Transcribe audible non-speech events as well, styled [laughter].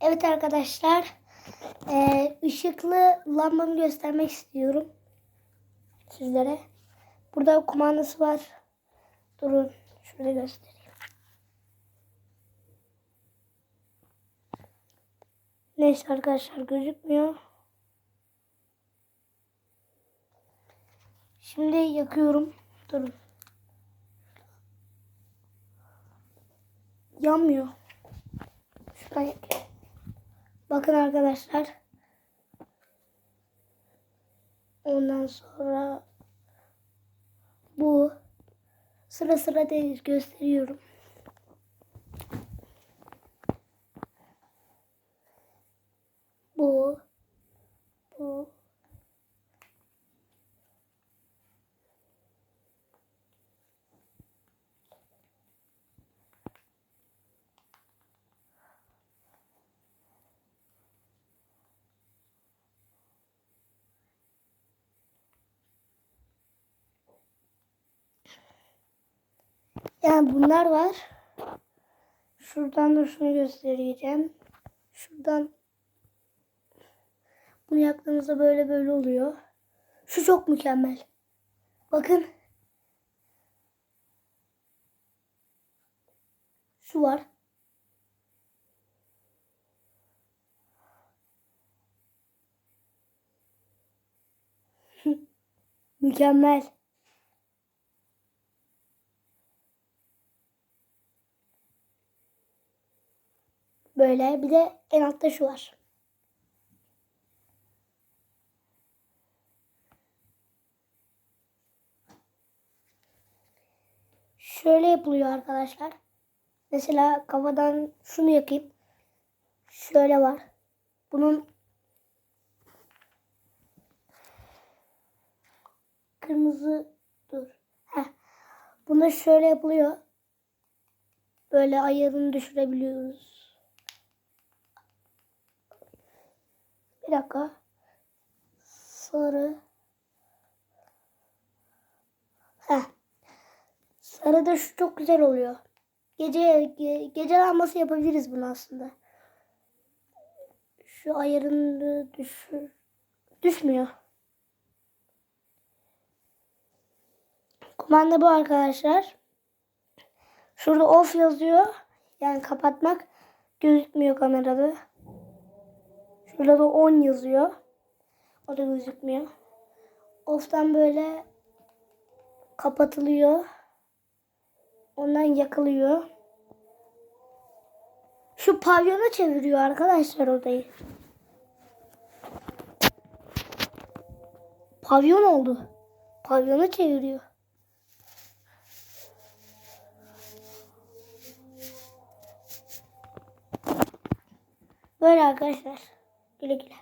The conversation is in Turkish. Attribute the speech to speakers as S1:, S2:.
S1: Evet arkadaşlar. eee, ışıklı lambamı göstermek istiyorum. Sizlere. Burada kumandası var. Durun. Şurada göstereyim. Neyse arkadaşlar gözükmüyor. Şimdi yakıyorum. Durun. Yanmıyor. Şuradan yakıyorum. Bakın arkadaşlar. Ondan sonra bu sıra sıra değil gösteriyorum. Bu bu Yani bunlar var. Şuradan da şunu göstereceğim. Şuradan bunu yaktığımızda böyle böyle oluyor. Şu çok mükemmel. Bakın. Şu var. [laughs] mükemmel. Böyle bir de en altta şu var. Şöyle yapılıyor arkadaşlar. Mesela kafadan şunu yakayım. Şöyle var. Bunun kırmızı dur. Heh. Bunda şöyle yapılıyor. Böyle ayarını düşürebiliyoruz. Bir dakika. Sarı. Heh. Sarı da şu çok güzel oluyor. Gece ge- gece lambası yapabiliriz bunu aslında. Şu ayarını düşür düşmüyor. Kumanda bu arkadaşlar. Şurada off yazıyor. Yani kapatmak gözükmüyor kamerada. Şurada da on yazıyor. O da gözükmüyor. Off'tan böyle kapatılıyor. Ondan yakılıyor. Şu pavyona çeviriyor arkadaşlar odayı. Pavyon oldu. Pavyona çeviriyor. Böyle arkadaşlar. Click